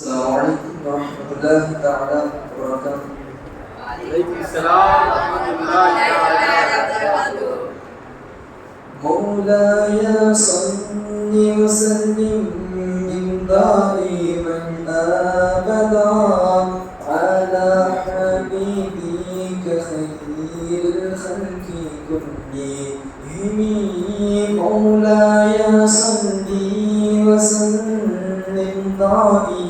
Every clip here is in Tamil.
السلام عليكم ورحمة الله تعالى وبركاته. عليكم السلام ورحمة الله تعالى مولاي صل وسلم دائما أبدا على حبيبك خير الخلق كلهم. مولاي صل وسلم دائما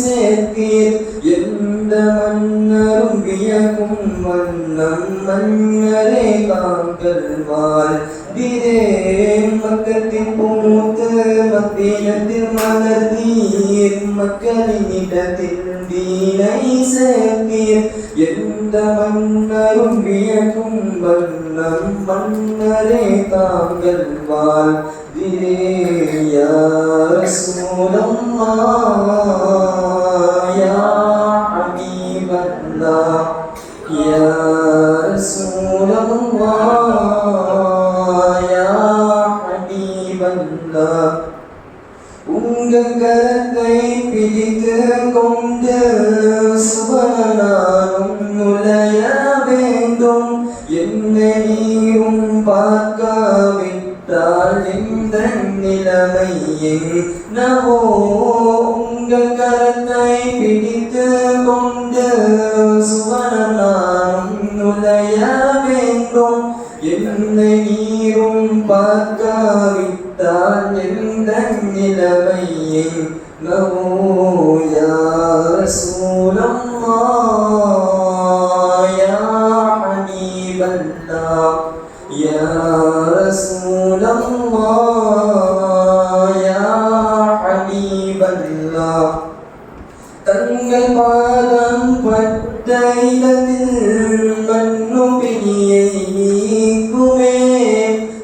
சேர்த்தீர். எந்த மன்னரும் வியக்கும் வண்ணம் மன்னரே தாங்கள் திரே மக்கத்தின் பூத்து மத்தியத்தில் மலர்ந்தீர். மக்களின் இடத்தில் வீணை சேர்த்தீர். எந்த மன்னரும் வியக்கும் வண்ணம் மன்னரே தாங்கள் வாழ் திரேயா யா மா يا رسول الله يا حبيب الله. உங்கள் கரத்தை பிடித்து கொண்டு சுபனானும் நுழைய வேண்டும் என்னை நீரும் பார்க்காவிட்டால் இந்த நிலைமை என்னவோ சுவனானும் நுழைய வேண்டும் என்னை நீரும் பார்க்காவிட்டால் எந்த நிலைமையை நவோயா ரசூலல்லாஹ் யா ஹபீபல்லாஹ் யா ரசூலல்லாஹ் தைலத்தில் மண்ணும் பிணியை நீக்குமே.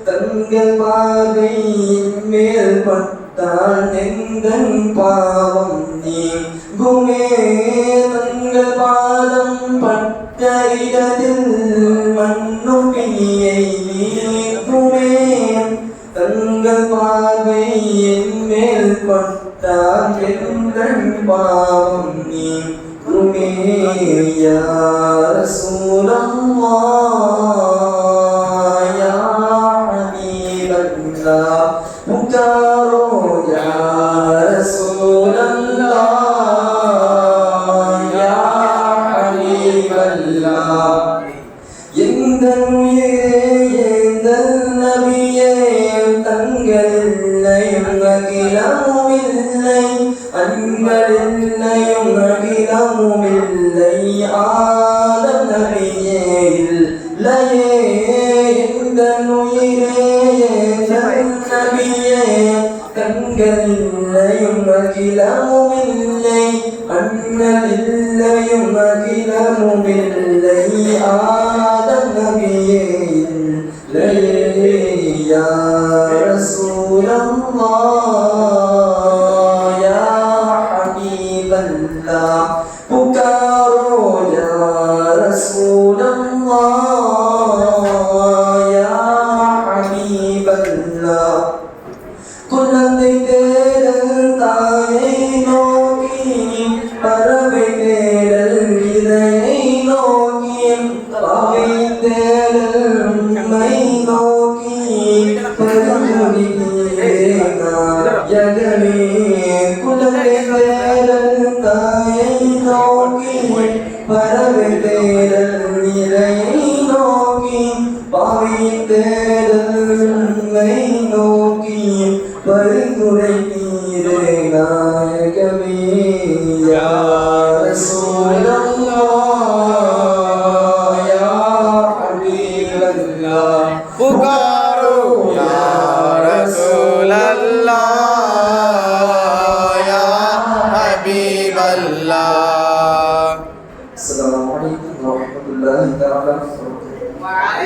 தங்கள் பாதையின் மேல் பட்டால் நெங்கன் பாவம் நீங்குமே. தங்கள் பாதம் பட்ட இடத்தில் மண்ணும் பிணியை நீக்குமே. தங்கள் பார்வை மேல் பட்டால் எங்கள் பாவம் ஹபீபல்லாஹ் புகாரோ யா ரசூலல்லாஹ் உயிரே நபியே கண்களில்லையும் அகிலமுமில்லை அண்ணலில்லையும் அகிலமுமில்லை ஆதம் நபியே இல்லையே யா ரசூலல்லாஹ் யா ஹபீபல்லாஹ் നോക്കിയ